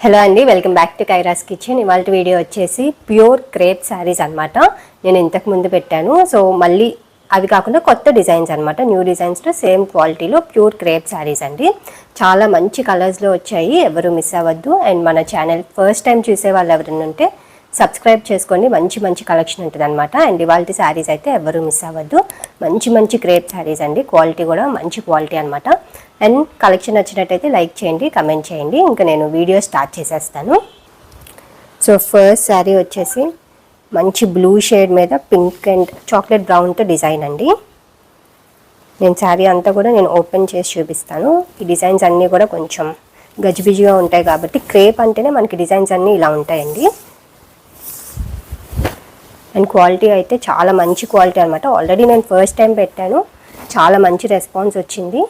Hello అండి welcome back to Kaira's kitchen. ఇవాళ video వచ్చేసి ప్యూర్ క్రేప్ శారీస్ అన్నమాట. నేను ఇంతకు ముందు పెట్టాను. సో మళ్ళీ అవి కాకుండా కొత్త డిజైన్స్ అన్నమాట. న్యూ డిజైన్స్లో సేమ్ క్వాలిటీలో ప్యూర్ క్రేప్ శారీస్ అండి. చాలా మంచి కలర్స్లో వచ్చాయి. ఎవరు మిస్ అవ్వద్దు. అండ్ మన ఛానల్ ఫస్ట్ టైం చూసే వాళ్ళు ఎవరైనా ఉంటే సబ్స్క్రైబ్ చేసుకోండి. మంచి మంచి కలెక్షన్ ఉంటుంది అనమాట అండ్ ఇవాళ శారీస్ అయితే ఎవరు మిస్ అవ్వద్దు. మంచి మంచి క్రేప్ శారీస్ అండి. క్వాలిటీ కూడా మంచి క్వాలిటీ అనమాట అండ్ కలెక్షన్ నచ్చినట్టయితే లైక్ చేయండి కమెంట్ చేయండి. ఇంకా నేను వీడియో స్టార్ట్ చేసేస్తాను. సో ఫస్ట్ శారీ వచ్చేసి మంచి బ్లూ షేడ్ మీద పింక్ అండ్ చాక్లెట్ బ్రౌన్తో డిజైన్ అండి. నేను శారీ అంతా కూడా నేను ఓపెన్ చేసి చూపిస్తాను. ఈ డిజైన్స్ అన్నీ కూడా కొంచెం గజిబిజిగా ఉంటాయి కాబట్టి క్రేప్ అంటేనే మనకి డిజైన్స్ అన్నీ ఇలా ఉంటాయండి. అండ్ క్వాలిటీ అయితే చాలా మంచి క్వాలిటీ అనమాట ఆల్రెడీ నేను ఫస్ట్ టైం పెట్టాను. చాలా మంచి రెస్పాన్స్ వచ్చింది.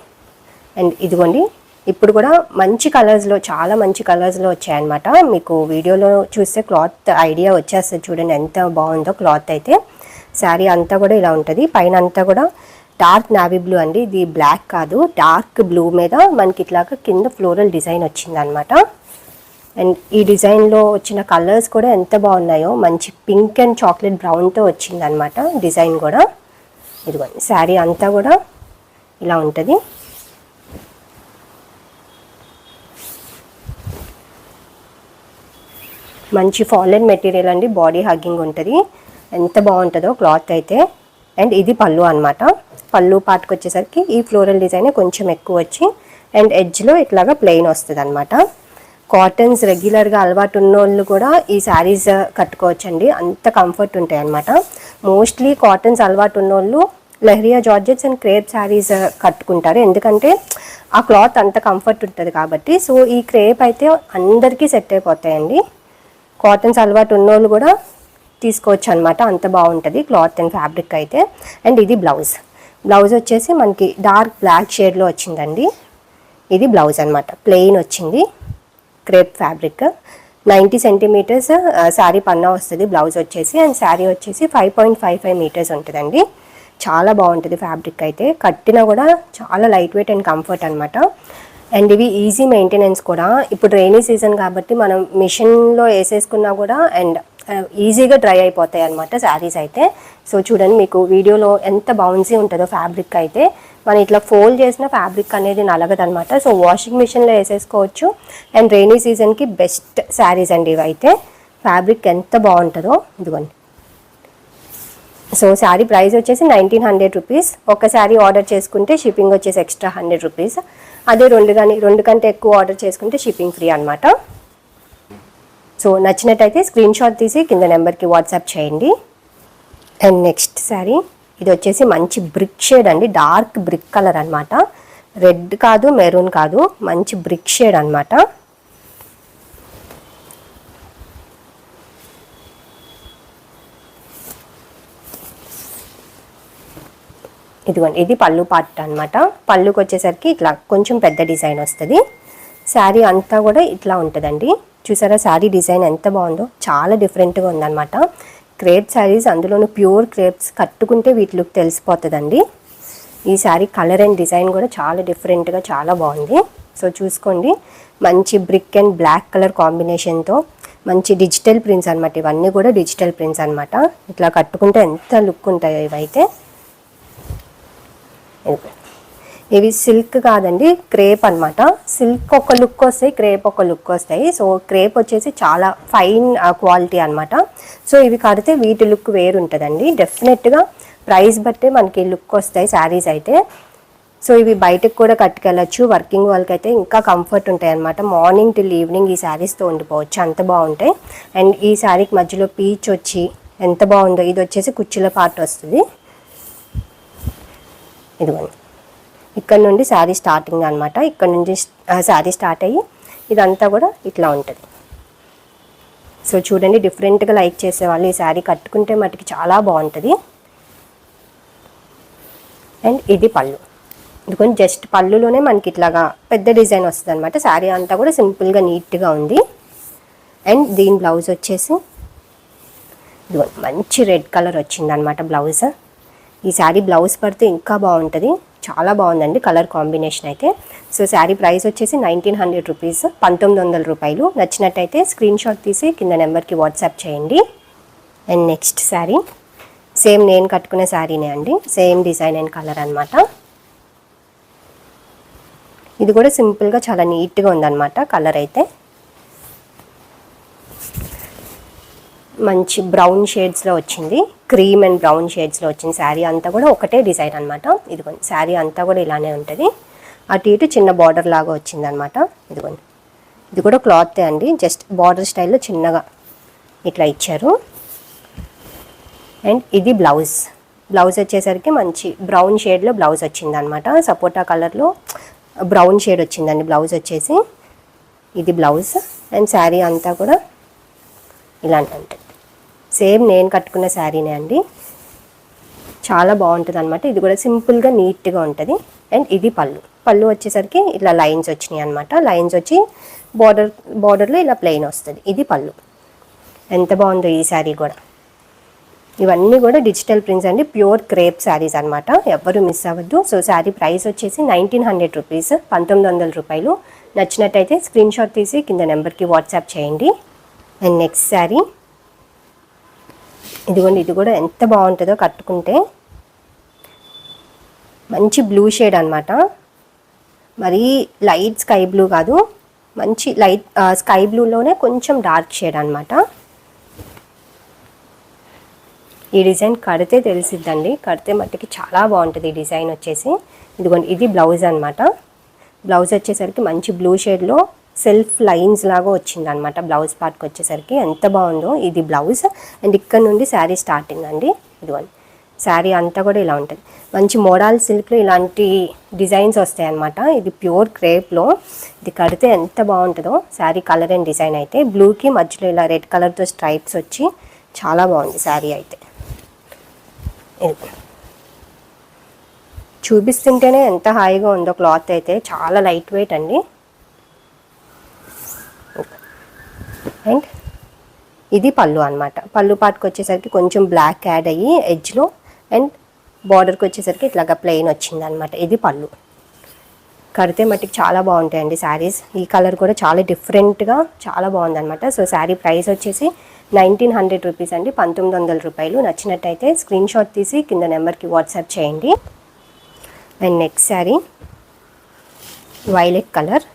అండ్ ఇదిగోండి ఇప్పుడు కూడా మంచి కలర్స్లో చాలా మంచి కలర్స్లో వచ్చాయన్నమాట. మీకు వీడియోలో చూస్తే క్లాత్ ఐడియా వచ్చేస్తుంది చూడండి ఎంత బాగుందో క్లాత్ అయితే. శారీ అంతా కూడా ఇలా ఉంటుంది. పైన అంతా కూడా డార్క్ నావీ బ్లూ అండి. ఇది బ్లాక్ కాదు డార్క్ బ్లూ మీద మనకి ఇట్లాగా కింద ఫ్లోరల్ డిజైన్ వచ్చింది అనమాట అండ్ ఈ డిజైన్లో వచ్చిన కలర్స్ కూడా ఎంత బాగున్నాయో మంచి పింక్ అండ్ చాక్లెట్ బ్రౌన్తో వచ్చింది అనమాట డిజైన్ కూడా. ఇదిగోండి శారీ అంతా కూడా ఇలా ఉంటుంది. మంచి ఫాలెన్ మెటీరియల్ అండి బాడీ హగ్గింగ్ ఉంటుంది. ఎంత బాగుంటుందో క్లాత్ అయితే. అండ్ ఇది పళ్ళు అనమాట పళ్ళు పాటకు వచ్చేసరికి ఈ ఫ్లోరల్ డిజైన్ కొంచెం ఎక్కువ వచ్చి అండ్ ఎడ్జ్లో ఇట్లాగా ప్లెయిన్ వస్తుంది అనమాట కాటన్స్ రెగ్యులర్గా అలవాటు ఉన్న వాళ్ళు కూడా ఈ శారీస్ uh, కట్టుకోవచ్చండి. అంత కంఫర్ట్ ఉంటాయి అనమాట మోస్ట్లీ కాటన్స్ అలవాటు ఉన్న వాళ్ళు leheriya georgettes and crepe saris uh, కట్టుకుంటారు. ఎందుకంటే ఆ క్లాత్ అంత కంఫర్ట్ ఉంటుంది కాబట్టి. సో ఈ క్రేప్ అయితే అందరికీ సెట్ అయిపోతాయండి. కాటన్స్ అలవాటు ఉన్నోళ్ళు కూడా తీసుకోవచ్చు అనమాట అంత బాగుంటుంది క్లాత్ అండ్ ఫ్యాబ్రిక్ అయితే. అండ్ ఇది బ్లౌజ్. బ్లౌజ్ వచ్చేసి మనకి డార్క్ బ్లాక్ షేడ్లో వచ్చిందండి. ఇది బ్లౌజ్ అనమాట ప్లెయిన్ వచ్చింది. Crepe fabric. Ninety centimetres sari పన్నా వస్తుంది బ్లౌజ్ వచ్చేసి. అండ్ శారీ వచ్చేసి five point five five metres ఉంటుందండి. చాలా బాగుంటుంది ఫ్యాబ్రిక్ అయితే. కట్టినా కూడా చాలా లైట్ వెయిట్ అండ్ కంఫర్ట్ అనమాట అండ్ ఇవి ఈజీ మెయింటెనెన్స్ కూడా. ఇప్పుడు రైనీ సీజన్ కాబట్టి మనం మిషన్లో వేసేసుకున్నా కూడా అండ్ ఈజీగా డ్రై అయిపోతాయి అనమాట శారీస్ అయితే. సో చూడండి మీకు వీడియోలో ఎంత బౌన్సీ ఉంటుందో ఫ్యాబ్రిక్ అయితే. మనం ఇట్లా ఫోల్డ్ చేసిన ఫ్యాబ్రిక్ అనేది నలగదనమాట సో వాషింగ్ మిషన్లో వేసేసుకోవచ్చు. అండ్ రైనీ సీజన్కి బెస్ట్ శారీస్ అండి ఇవి అయితే. ఫ్యాబ్రిక్ ఎంత బాగుంటుందో ఇదిగోండి. సో శారీ ప్రైస్ వచ్చేసి నైన్టీన్ హండ్రెడ్ రూపీస్ ఒక శారీ ఆర్డర్ చేసుకుంటే షిప్పింగ్ వచ్చేసి ఎక్స్ట్రా హండ్రెడ్ రూపీస్ అదే రెండు కానీ రెండు కంటే ఎక్కువ ఆర్డర్ చేసుకుంటే షిప్పింగ్ ఫ్రీ అనమాట సో నచ్చినట్టయితే స్క్రీన్ షాట్ తీసి కింద నెంబర్కి వాట్సాప్ చేయండి. అండ్ నెక్స్ట్ శారీ ఇది వచ్చేసి మంచి బ్రిక్ షేడ్ అండి. డార్క్ బ్రిక్ కలర్ అనమాట రెడ్ కాదు మెరూన్ కాదు మంచి బ్రిక్ షేడ్ అనమాట ఇదిగోండి ఇది పళ్ళు పార్ట్ అనమాట పళ్ళుకి వచ్చేసరికి ఇట్లా కొంచెం పెద్ద డిజైన్ వస్తుంది. శారీ అంతా కూడా ఇట్లా ఉంటుందండి. చూసారా శారీ డిజైన్ ఎంత బాగుందో? చాలా డిఫరెంట్గా ఉందన్నమాట. క్రేప్ శారీస్ అందులోనూ ప్యూర్ క్రేప్స్ కట్టుకుంటే వీటి లుక్ తెలిసిపోతుందండి. ఈ శారీ కలర్ అండ్ డిజైన్ కూడా చాలా డిఫరెంట్గా చాలా బాగుంది. సో చూసుకోండి మంచి బ్రిక్ అండ్ బ్లాక్ కలర్ కాంబినేషన్తో మంచి డిజిటల్ ప్రింట్స్ అనమాట ఇవన్నీ కూడా డిజిటల్ ప్రింట్స్ అనమాట ఇట్లా కట్టుకుంటే ఎంత లుక్ ఉంటాయో ఇవైతే. ఇవి సిల్క్ కాదండి క్రేప్ అన్నమాట. సిల్క్ ఒక లుక్ వస్తాయి క్రేప్ ఒక లుక్ వస్తాయి. సో క్రేప్ వచ్చేసి చాలా ఫైన్ క్వాలిటీ అనమాట సో ఇవి కడితే వీటి లుక్ వేరు ఉంటుందండి డెఫినెట్గా ప్రైస్ బట్టే మనకి లుక్ వస్తాయి శారీస్ అయితే. సో ఇవి బయటకు కూడా కట్టుకెళ్ళచ్చు. వర్కింగ్ వాళ్ళకి అయితే ఇంకా కంఫర్ట్ ఉంటాయి అనమాట మార్నింగ్ టిల్ ఈవినింగ్ ఈ శారీస్తో ఉండిపోవచ్చు. అంత బాగుంటాయి. అండ్ ఈ శారీకి మధ్యలో పీచ్ వచ్చి ఎంత బాగుందో ఇది వచ్చేసి కుర్చీల పార్ట్ వస్తుంది. ఇదిగోండి. ఇక్కడ నుండి శారీ స్టార్టింగ్ అనమాట ఇక్కడ నుంచి శారీ స్టార్ట్ అయ్యి ఇదంతా కూడా ఇట్లా ఉంటుంది. సో చూడండి డిఫరెంట్గా లైక్ చేసేవాళ్ళు ఈ శారీ కట్టుకుంటే మటుకి చాలా బాగుంటుంది. అండ్ ఇది పళ్ళు. ఇదిగోని జస్ట్ పళ్ళులోనే మనకి ఇట్లాగా పెద్ద డిజైన్ వస్తుంది అనమాట శారీ అంతా కూడా సింపుల్గా నీట్గా ఉంది. అండ్ దీని బ్లౌజ్ వచ్చేసి మంచి రెడ్ కలర్ వచ్చింది అనమాట బ్లౌజ్. ఈ శారీ బ్లౌజ్ పడితే ఇంకా బాగుంటుంది. చాలా బాగుందండి కలర్ కాంబినేషన్ అయితే. సో శారీ ప్రైస్ వచ్చేసి నైన్టీన్ హండ్రెడ్ రూపీస్ పంతొమ్మిది వందల రూపాయలు. నచ్చినట్టయితే స్క్రీన్ షాట్ తీసి కింద నెంబర్కి వాట్సాప్ చేయండి. And next sari. సేమ్ నేను కట్టుకునే శారీనే అండి. సేమ్ డిజైన్ అండ్ కలర్ అనమాట ఇది కూడా సింపుల్గా చాలా నీట్గా ఉందన్నమాట కలర్ అయితే. మంచి బ్రౌన్ షేడ్స్లో వచ్చింది. క్రీమ్ అండ్ బ్రౌన్ షేడ్స్లో వచ్చిన శారీ అంతా కూడా ఒకటే డిజైన్ అనమాట ఇదిగోండి శారీ అంతా కూడా ఇలానే ఉంటుంది. అటు ఇటు చిన్న బార్డర్ లాగా వచ్చిందనమాట ఇదిగోండి ఇది కూడా క్లాత్ అండి జస్ట్ బార్డర్ స్టైల్లో చిన్నగా ఇట్లా ఇచ్చారు. అండ్ ఇది బ్లౌజ్. బ్లౌజ్ వచ్చేసరికి మంచి బ్రౌన్ షేడ్లో బ్లౌజ్ వచ్చిందనమాట సపోటా కలర్లో బ్రౌన్ షేడ్ వచ్చిందండి బ్లౌజ్ వచ్చేసి. ఇది బ్లౌజ్ అండ్ శారీ అంతా కూడా ఇలాంటి ఉంటుంది. సేమ్ నేను కట్టుకున్న శారీనే అండి. చాలా బాగుంటుంది అనమాట ఇది కూడా సింపుల్గా నీట్గా ఉంటుంది. అండ్ ఇది పళ్ళు. పళ్ళు వచ్చేసరికి ఇట్లా లైన్స్ వచ్చినాయి అనమాట లైన్స్ వచ్చి బార్డర్ బార్డర్లో ఇలా ప్లెయిన్ వస్తుంది. ఇది పళ్ళు. ఎంత బాగుందో ఈ శారీ కూడా. ఇవన్నీ కూడా డిజిటల్ ప్రింట్స్ అండి. ప్యూర్ క్రేప్ శారీస్ అనమాట ఎవ్వరు మిస్ అవ్వద్దు. సో శారీ ప్రైస్ వచ్చేసి నైన్టీన్ హండ్రెడ్ రూపీస్. పంతొమ్మిది వందల రూపాయలు. నచ్చినట్టయితే స్క్రీన్ షాట్ తీసి కింద నెంబర్కి వాట్సాప్ చేయండి. And next sari. ఇదిగోండి ఇది కూడా ఎంత బాగుంటుందో కట్టుకుంటే. మంచి బ్లూ షేడ్ అనమాట మరీ లైట్ స్కై బ్లూ కాదు మంచి లైట్ స్కై బ్లూలోనే కొంచెం డార్క్ షేడ్ అనమాట ఈ డిజైన్ కడితే తెలిసిద్దండి. కడితే మట్టికి చాలా బాగుంటుంది ఈ డిజైన్ వచ్చేసి. ఇదిగోండి ఇది బ్లౌజ్ అనమాట బ్లౌజ్ వచ్చేసరికి మంచి బ్లూ షేడ్లో సెల్ఫ్ లైన్స్ లాగా వచ్చింది అనమాట బ్లౌజ్ పార్ట్కి వచ్చేసరికి. ఎంత బాగుందో ఇది బ్లౌజ్. అండ్ ఇక్కడ నుండి శారీ స్టార్టింగ్ అండి. ఇదిగోండి శారీ అంతా కూడా ఇలా ఉంటుంది. మంచి మోడల్ సిల్క్లో ఇలాంటి డిజైన్స్ వస్తాయి అనమాట ఇది ప్యూర్ క్రేప్లో. ఇది కడితే ఎంత బాగుంటుందో. శారీ కలర్ అండ్ డిజైన్ అయితే. బ్లూకి మధ్యలో ఇలా రెడ్ కలర్తో స్ట్రైప్స్ వచ్చి చాలా బాగుంది శారీ అయితే. చూపిస్తుంటేనే ఎంత హాయిగా ఉందో క్లాత్ అయితే. చాలా లైట్ వెయిట్ అండి. అండ్ ఇది పళ్ళు అనమాట పళ్ళు పాటుకు వచ్చేసరికి కొంచెం బ్లాక్ యాడ్ అయ్యి ఎడ్జ్లో అండ్ బార్డర్కి వచ్చేసరికి ఇట్లాగా ప్లెయిన్ వచ్చింది అనమాట ఇది పళ్ళు. కడితే మట్టికి చాలా బాగుంటాయండి శారీస్ ఈ కలర్ కూడా చాలా డిఫరెంట్గా చాలా బాగుందనమాట సో శారీ ప్రైస్ వచ్చేసి నైన్టీన్ హండ్రెడ్ రూపీస్ అండి. పంతొమ్మిది వందల రూపాయలు. నచ్చినట్టయితే స్క్రీన్ షాట్ తీసి కింద నెంబర్కి వాట్సాప్ చేయండి. And next sari violet colour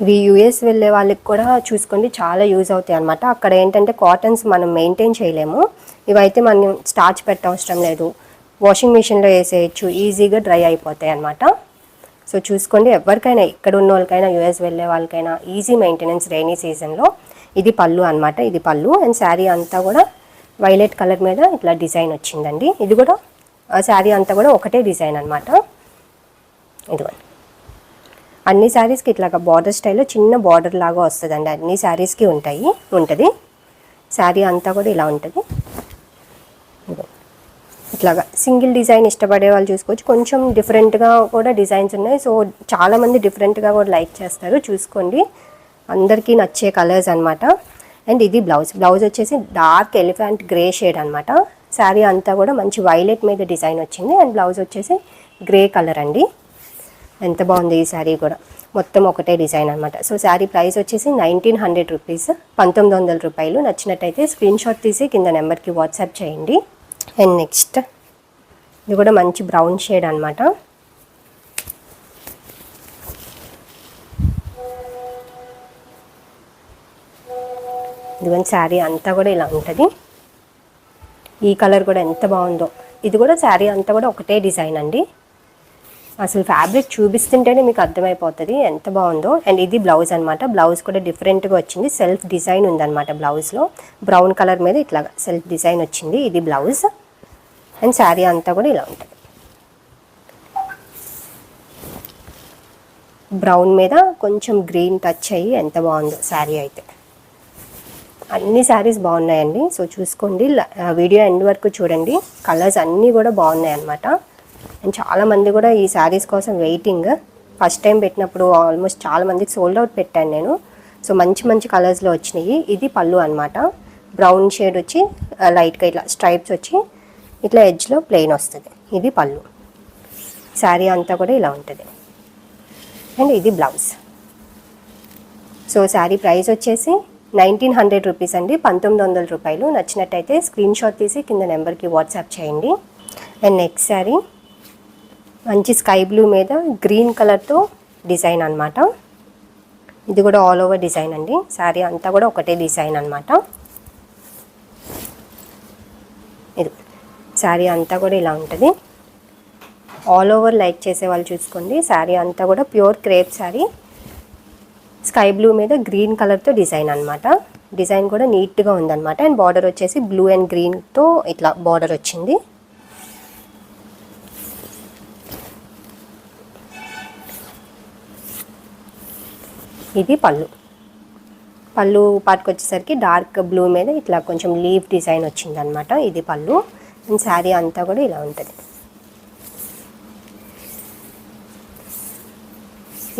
ఇవి యూఎస్ వెళ్ళే వాళ్ళకి కూడా చూసుకోండి. చాలా యూజ్ అవుతాయి అనమాట అక్కడ ఏంటంటే కాటన్స్ మనం మెయింటైన్ చేయలేము. ఇవైతే మనం స్టార్చ్ పెట్టవసరం లేదు. వాషింగ్ మిషన్లో వేసేయచ్చు. ఈజీగా డ్రై అయిపోతాయి అనమాట సో చూసుకోండి. ఎవరికైనా ఇక్కడ ఉన్న వాళ్ళకైనా యూఎస్ వెళ్ళే వాళ్ళకైనా ఈజీ మెయింటెనెన్స్ రైనీ సీజన్లో ఇది పళ్ళు అనమాట ఇది పళ్ళు. అండ్ శారీ అంతా కూడా వైలెట్ కలర్ మీద ఇట్లా డిజైన్ వచ్చిందండి. ఇది కూడా శారీ అంతా కూడా ఒకటే డిజైన్ అనమాట ఇదిగోండి. అన్ని శారీస్కి ఇట్లాగా బార్డర్ స్టైల్లో చిన్న బార్డర్ లాగా వస్తుందండి. అన్ని శారీస్కి ఉంటాయి ఉంటుంది. శారీ అంతా కూడా ఇలా ఉంటుంది. ఇట్లాగా సింగిల్ డిజైన్ ఇష్టపడే వాళ్ళు చూసుకోవచ్చు. కొంచెం డిఫరెంట్గా కూడా డిజైన్స్ ఉన్నాయి. సో చాలామంది డిఫరెంట్గా కూడా లైక్ చేస్తారు. చూసుకోండి. అందరికీ నచ్చే కలర్స్ అనమాట అండ్ ఇది బ్లౌజ్ బ్లౌజ్ వచ్చేసి డార్క్ ఎలిఫెంట్ గ్రే షేడ్ అనమాట శారీ అంతా కూడా మంచి వైలెట్ మీద డిజైన్ వచ్చింది. అండ్ బ్లౌజ్ వచ్చేసి గ్రే కలర్ అండి. ఎంత బాగుంది ఈ శారీ కూడా. మొత్తం ఒకటే డిజైన్ అనమాట సో శారీ ప్రైస్ వచ్చేసి నైన్టీన్ హండ్రెడ్ రూపీస్. పంతొమ్మిది వందల రూపాయలు. నచ్చినట్టయితే స్క్రీన్ షాట్ తీసి కింద నెంబర్కి వాట్సాప్ చేయండి. అండ్ నెక్స్ట్ ఇది కూడా మంచి బ్రౌన్ షేడ్ అనమాట ఇదిగోండి శారీ అంతా కూడా ఇలా ఉంటుంది. ఈ కలర్ కూడా ఎంత బాగుందో. ఇది కూడా శారీ అంతా కూడా ఒకటే డిజైన్ అండి. అసలు ఫ్యాబ్రిక్ చూపిస్తుంటేనే మీకు అర్థమైపోతుంది ఎంత బాగుందో. అండ్ ఇది బ్లౌజ్ అనమాట బ్లౌజ్ కూడా డిఫరెంట్గా వచ్చింది. సెల్ఫ్ డిజైన్ ఉందన్నమాట బ్లౌజ్లో. బ్రౌన్ కలర్ మీద ఇట్లా సెల్ఫ్ డిజైన్ వచ్చింది. ఇది బ్లౌజ్. అండ్ శారీ అంతా కూడా ఇలా ఉంటుంది. బ్రౌన్ మీద కొంచెం గ్రీన్ టచ్ అయ్యి ఎంత బాగుందో శారీ అయితే. అన్ని శారీస్ బాగున్నాయండి. సో చూసుకోండి. వీడియో ఎండ్ వరకు చూడండి. కలర్స్ అన్నీ కూడా బాగున్నాయి అన్నమాట అండ్ చాలామంది కూడా ఈ శారీస్ కోసం వెయిటింగ్ ఫస్ట్ టైం పెట్టినప్పుడు ఆల్మోస్ట్ చాలా మందికి సోల్డ్ అవుట్ పెట్టాను నేను. సో మంచి మంచి కలర్స్లో వచ్చినాయి. ఇది పళ్ళు అనమాట బ్రౌన్ షేడ్ వచ్చి లైట్గా ఇట్లా స్ట్రైప్స్ వచ్చి ఇట్లా ఎడ్జ్లో ప్లెయిన్ వస్తుంది. ఇది పళ్ళు. శారీ అంతా కూడా ఇలా ఉంటుంది. అండ్ ఇది బ్లౌజ్ సో శారీ ప్రైస్ వచ్చేసి నైన్టీన్ హండ్రెడ్ రూపీస్ అండి. పంతొమ్మిది వందల రూపాయలు. నచ్చినట్టయితే స్క్రీన్ షాట్ తీసి కింద నెంబర్కి వాట్సాప్ చేయండి. అండ్ నెక్స్ట్ శారీ మంచి స్కై బ్లూ మీద గ్రీన్ కలర్తో డిజైన్ అన్నమాట. ఇది కూడా ఆల్ ఓవర్ డిజైన్ అండి. శారీ అంతా కూడా ఒకటే డిజైన్ అనమాట ఇది శారీ అంతా కూడా ఇలా ఉంటుంది. ఆల్ ఓవర్ లైక్ చేసే వాళ్ళు చూసుకోండి. శారీ అంతా కూడా pure crepe sari. Sky blue మీద గ్రీన్ కలర్తో డిజైన్ అనమాట డిజైన్ కూడా నీట్గా ఉందన్నమాట. అండ్ బార్డర్ వచ్చేసి బ్లూ అండ్ గ్రీన్తో ఇట్లా బార్డర్ వచ్చింది. ఇది పళ్ళు. పళ్ళు పాటుకు వచ్చేసరికి డార్క్ బ్లూ మీద ఇట్లా కొంచెం లీఫ్ డిజైన్ వచ్చింది అనమాట ఇది పళ్ళు. అండ్ శారీ అంతా కూడా ఇలా ఉంటుంది.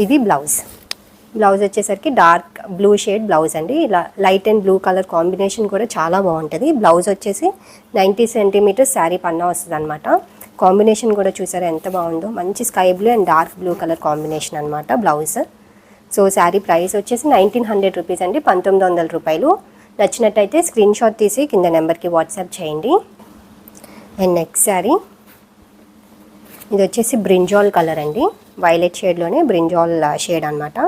ఇది బ్లౌజ్. బ్లౌజ్ వచ్చేసరికి డార్క్ బ్లూ షేడ్ బ్లౌజ్ అండి. ఇలా light and blue colour combination కూడా చాలా బాగుంటుంది. బ్లౌజ్ వచ్చేసి నైంటీ సెంటీమీటర్స్ శారీ పన్నా వస్తుంది అనమాట కాంబినేషన్ కూడా చూసారా ఎంత బాగుందో. మంచి sky blue and dark blue colour combination అనమాట బ్లౌజ్. సో శారీ ప్రైస్ వచ్చేసి నైన్టీన్ హండ్రెడ్ రూపీస్ అండి పంతొమ్మిది వందల రూపాయలు. నచ్చినట్టయితే స్క్రీన్ షాట్ తీసి కింద నెంబర్కి వాట్సాప్ చేయండి. And next sari. ఇది వచ్చేసి బ్రింజాల్ కలర్ అండి వైలెట్ షేడ్లోనే బ్రింజాల్ షేడ్ అనమాట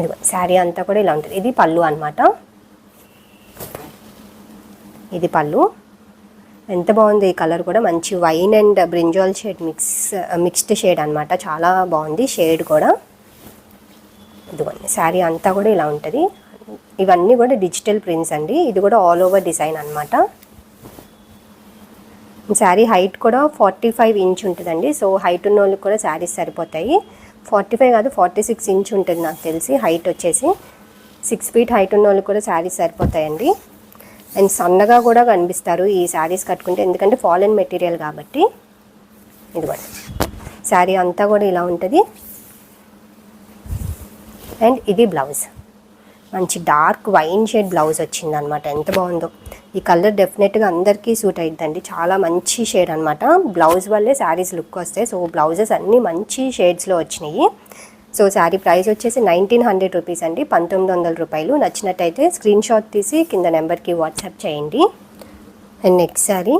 ఇదిగో శారీ అంతా కూడా ఇలా ఉంటుంది. ఇది పళ్ళు అనమాట ఇది పళ్ళు. ఎంత బాగుంది ఈ కలర్ కూడా. మంచి wine and brinjal shade mix mixed shade అనమాట చాలా బాగుంది షేడ్ కూడా. ఇదిగోండి శారీ అంతా కూడా ఇలా ఉంటుంది. ఇవన్నీ కూడా డిజిటల్ ప్రింట్స్ అండి. ఇది కూడా ఆల్ ఓవర్ డిజైన్ అనమాట శారీ హైట్ కూడా ఫార్టీ ఫైవ్ ఇంచ్ ఉంటుందండి. సో హైట్ ఉన్న వాళ్ళకి కూడా శారీస్ సరిపోతాయి. ఫార్టీ ఫైవ్ కాదు ఫార్టీ సిక్స్ ఇంచ్ ఉంటుంది నాకు తెలిసి హైట్ వచ్చేసి. సిక్స్ ఫీట్ హైట్ ఉన్న వాళ్ళకి కూడా శారీస్ సరిపోతాయండి. అండ్ సన్నగా కూడా కనిపిస్తారు ఈ శారీస్ కట్టుకుంటే. ఎందుకంటే ఫాలెన్ మెటీరియల్ కాబట్టి. ఇదిగోండి శారీ అంతా కూడా ఇలా ఉంటుంది. అండ్ ఇది బ్లౌజ్. మంచి డార్క్ వైన్ షేడ్ బ్లౌజ్ వచ్చింది అనమాట ఎంత బాగుందో. ఈ కలర్ డెఫినెట్గా అందరికీ సూట్ అయిద్దండి. చాలా మంచి షేడ్ అనమాట బ్లౌజ్ వల్లే శారీస్ లుక్ వస్తాయి. సో బ్లౌజెస్ అన్నీ మంచి షేడ్స్లో వచ్చినాయి. సో శారీ ప్రైస్ వచ్చేసి నైన్టీన్ హండ్రెడ్ రూపీస్ అండి. పంతొమ్మిది వందల రూపాయలు. నచ్చినట్టయితే స్క్రీన్ షాట్ తీసి కింద నెంబర్కి వాట్సాప్ చేయండి. And next sari.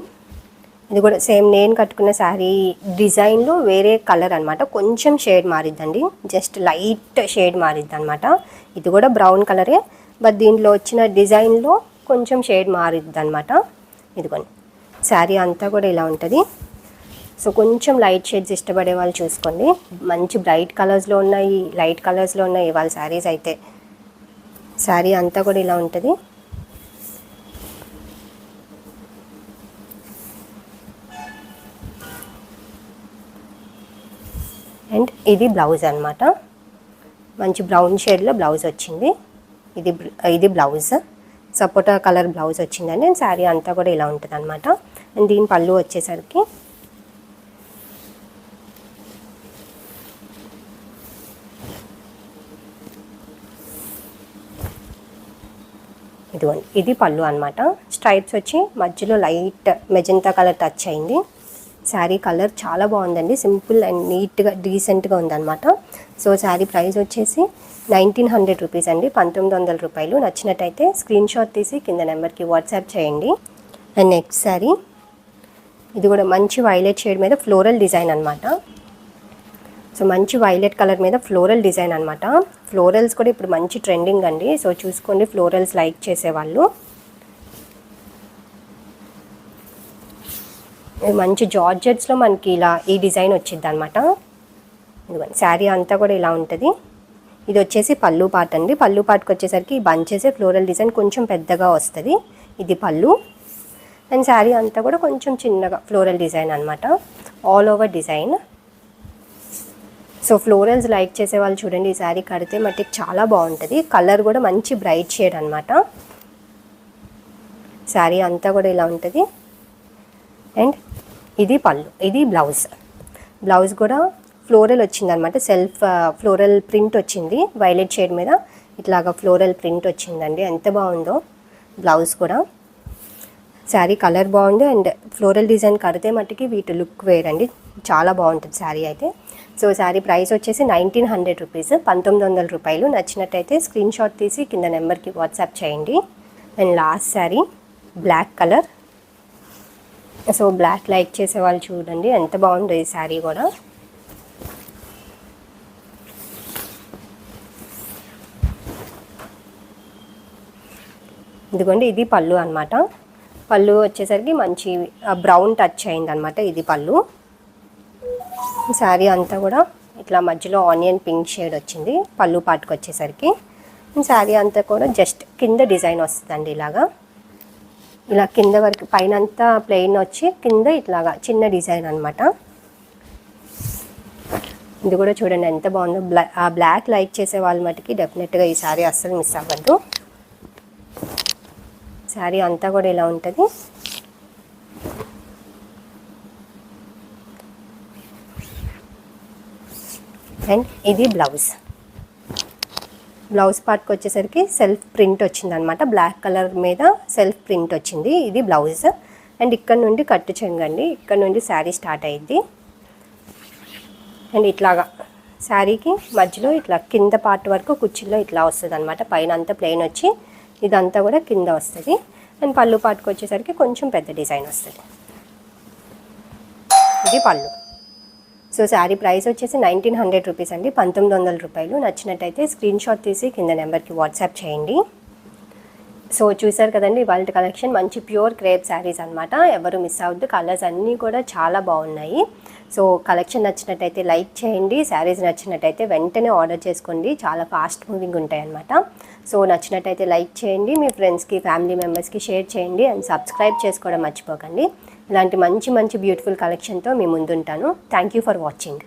ఇది కూడా సేమ్ నేను కట్టుకున్న శారీ డిజైన్లో వేరే కలర్ అనమాట కొంచెం షేడ్ మారిద్దండి. జస్ట్ లైట్ షేడ్ మారిద్ది అనమాట ఇది కూడా బ్రౌన్ కలరే. బట్ దీంట్లో వచ్చిన డిజైన్లో కొంచెం షేడ్ మారిద్ది అనమాట ఇదిగోండి. శారీ అంతా కూడా ఇలా ఉంటుంది. సో కొంచెం లైట్ షేడ్స్ ఇష్టపడే వాళ్ళు చూసుకోండి. మంచి బ్రైట్ కలర్స్లో ఉన్నాయి లైట్ కలర్స్లో ఉన్నాయి వాళ్ళ శారీస్ అయితే. శారీ అంతా కూడా ఇలా ఉంటుంది. అండ్ ఇది బ్లౌజ్ అనమాట మంచి బ్రౌన్ షేడ్లో బ్లౌజ్ వచ్చింది. ఇది ఇది బ్లౌజ్. సపోటా కలర్ బ్లౌజ్ వచ్చిందండి అండ్ శారీ అంతా కూడా ఇలా ఉంటుంది అనమాట అండ్ దీని పళ్ళు వచ్చేసరికి ఇదిగోండి ఇది పళ్ళు అనమాట స్ట్రైప్స్ వచ్చి మధ్యలో లైట్ మెజంతా కలర్ టచ్ అయింది. శారీ కలర్ చాలా బాగుందండి. సింపుల్ అండ్ నీట్గా డీసెంట్గా ఉందన్నమాట. సో శారీ ప్రైస్ వచ్చేసి నైన్టీన్ హండ్రెడ్ రూపీస్ అండి. పంతొమ్మిది వందల రూపాయలు. నచ్చినట్టయితే స్క్రీన్ షాట్ తీసి కింద నెంబర్కి వాట్సాప్ చేయండి. అండ్ నెక్స్ట్ శారీ ఇది కూడా మంచి వైలెట్ షేడ్ మీద ఫ్లోరల్ డిజైన్ అనమాట సో మంచి వైలెట్ కలర్ మీద ఫ్లోరల్ డిజైన్ అనమాట ఫ్లోరల్స్ కూడా ఇప్పుడు మంచి ట్రెండింగ్ అండి. సో చూసుకోండి ఫ్లోరల్స్ లైక్ చేసేవాళ్ళు. మంచి జార్జెట్స్లో మనకి ఇలా ఈ డిజైన్ వచ్చింది అనమాట ఇదిగోండి శారీ అంతా కూడా ఇలా ఉంటుంది. ఇది వచ్చేసి పళ్ళు పాట అండి. పళ్ళు పాటకు వచ్చేసరికి ఈ ఫ్లోరల్ డిజైన్ కొంచెం పెద్దగా వస్తుంది. ఇది పళ్ళు. అండ్ శారీ అంతా కూడా కొంచెం చిన్నగా ఫ్లోరల్ డిజైన్ అనమాట all over design so florals like చేసే వాళ్ళు చూడండి ఈ శారీ కడితే మట్టికి చాలా బాగుంటుంది. కలర్ కూడా మంచి బ్రైట్ షేడ్ అనమాట శారీ అంతా కూడా ఇలా ఉంటుంది. అండ్ ఇది పళ్ళు ఇది బ్లౌజ్ బ్లౌజ్ కూడా ఫ్లోరల్ uh, వచ్చింది అనమాట సెల్ఫ్ ఫ్లోరల్ ప్రింట్ వచ్చింది వైలెట్ షేడ్ మీద. ఇట్లాగా ఫ్లోరల్ ప్రింట్ వచ్చిందండి. ఎంత బాగుందో బ్లౌజ్ కూడా. శారీ కలర్ బాగుంది అండ్ ఫ్లోరల్ డిజైన్ కడితే మట్టుకి వీటి లుక్ వేరండి. చాలా బాగుంటుంది శారీ అయితే. సో శారీ ప్రైస్ వచ్చేసి నైన్టీన్ హండ్రెడ్ రూపీస్ పంతొమ్మిది వందల రూపాయలు. నచ్చినట్టయితే స్క్రీన్ షాట్ తీసి కింద నెంబర్కి వాట్సాప్ చేయండి. And last sari black colour. So black like చేసే వాళ్ళు చూడండి ఎంత బాగుందో ఈ శారీ కూడా. ఇదిగోండి ఇది పళ్ళు అనమాట పళ్ళు వచ్చేసరికి మంచి బ్రౌన్ టచ్ అయిందనమాట ఇది పళ్ళు. శారీ అంతా కూడా ఇట్లా మధ్యలో ఆనియన్ పింక్ షేడ్ వచ్చింది. పళ్ళు పాటుకు వచ్చేసరికి. శారీ అంతా కూడా జస్ట్ కింద డిజైన్ వస్తుందండి ఇలాగా. ఇలా కింద వరకు పైన అంతా ప్లెయిన్ వచ్చి కింద ఇట్లాగా చిన్న డిజైన్ అనమాట ఇది కూడా చూడండి ఎంత బాగుందో. బ్లా ఆ బ్లాక్ లైక్ చేసే వాళ్ళ మటుకి డెఫినెట్గా ఈ శారీ అస్సలు మిస్ అవ్వద్దు. శారీ అంతా కూడా ఇలా ఉంటుంది. అండ్ ఇది బ్లౌజ్. బ్లౌజ్ పార్ట్కి వచ్చేసరికి సెల్ఫ్ ప్రింట్ వచ్చింది అనమాట బ్లాక్ కలర్ మీద సెల్ఫ్ ప్రింట్ వచ్చింది. ఇది బ్లౌజ్. అండ్ ఇక్కడ నుండి కట్టు చెంగండి ఇక్కడ నుండి శారీ స్టార్ట్ అయ్యింది. అండ్ ఇట్లాగా శారీకి మధ్యలో ఇట్లా కింద పార్ట్ వరకు కుర్చీలో ఇట్లా వస్తుంది అనమాట పైన అంతా ప్లెయిన్ వచ్చి ఇదంతా కూడా కింద వస్తుంది. అండ్ పళ్ళు పాటుకు వచ్చేసరికి కొంచెం పెద్ద డిజైన్ వస్తుంది. ఇది పళ్ళు. సో శారీ ప్రైస్ వచ్చేసి నైన్టీన్ హండ్రెడ్ రూపీస్ అండి. పంతొమ్మిది వందల రూపాయలు. నచ్చినట్టయితే స్క్రీన్ షాట్ తీసి కింద నెంబర్కి వాట్సాప్ చేయండి. సో చూసారు కదండి వాళ్ళ కలెక్షన్ మంచి ప్యూర్ క్రేప్ శారీస్ అనమాట ఎవరు మిస్ అవ్వద్దు. కలర్స్ అన్నీ కూడా చాలా బాగున్నాయి. సో కలెక్షన్ నచ్చినట్టయితే లైక్ చేయండి. శారీస్ నచ్చినట్టయితే వెంటనే ఆర్డర్ చేసుకోండి. చాలా ఫాస్ట్ మూవింగ్ ఉంటాయి అనమాట సో నచ్చినట్టయితే లైక్ చేయండి. మీ ఫ్రెండ్స్కి ఫ్యామిలీ మెంబర్స్కి షేర్ చేయండి. అండ్ సబ్స్క్రైబ్ చేసుకోవడం మర్చిపోకండి. ఇలాంటి మంచి మంచి బ్యూటిఫుల్ కలెక్షన్తో మీ ముందుంటాను. Thank you for watching